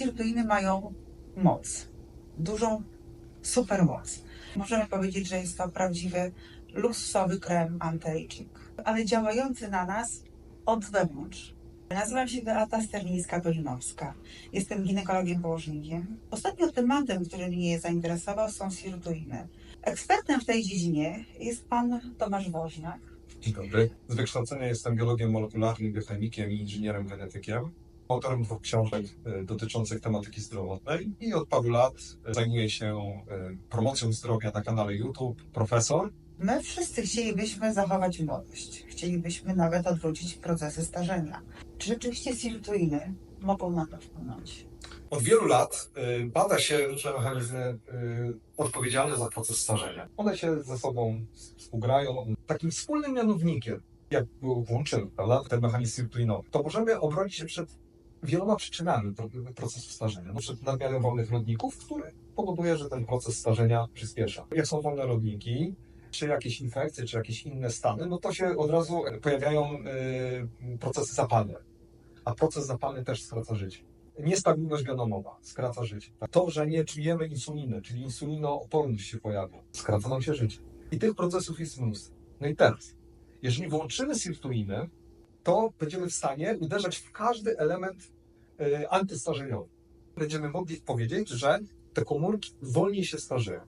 sirtuiny mają moc. Dużą supermoc. Możemy powiedzieć, że jest to prawdziwy luksusowy krem anti-aging, ale działający na nas od wewnątrz. Nazywam się Beata Sterlińska-Dolinowska. Jestem ginekologiem położnikiem. Ostatnio tematem, który mnie zainteresował są sirtuiny. Ekspertem w tej dziedzinie jest pan Tomasz Woźniak. Dzień dobry. Z wykształcenia jestem biologiem molekularnym, biochemikiem i inżynierem genetykiem. Autorem dwóch książek e, dotyczących tematyki zdrowotnej i od paru lat e, zajmuję się e, promocją zdrowia na kanale YouTube Profesor. My wszyscy chcielibyśmy zachować młodość. Chcielibyśmy nawet odwrócić procesy starzenia. Czy rzeczywiście sirtuiny mogą na to wpłynąć? Od wielu lat bada się różne mechanizmy odpowiedzialne za proces starzenia. One się ze sobą współgrają. Takim wspólnym mianownikiem, jak włączymy prawda, ten mechanizm sirtuinowy, to możemy obronić się przed wieloma przyczynami pro- procesu starzenia. No, przed nadmiarem wolnych rodników, który powoduje, że ten proces starzenia przyspiesza. Jak są wolne rodniki, czy jakieś infekcje, czy jakieś inne stany, no to się od razu pojawiają y, procesy zapalne. A proces zapalny też skraca życie. Niestabilność genomowa skraca życie. To, że nie czujemy insuliny, czyli insulinooporność się pojawia, skraca nam się życie. I tych procesów jest mnóstwo. No i teraz, jeżeli włączymy sirtuiny, to będziemy w stanie uderzać w każdy element y, antystarzeniowy. Będziemy mogli powiedzieć, że te komórki wolniej się starzeją.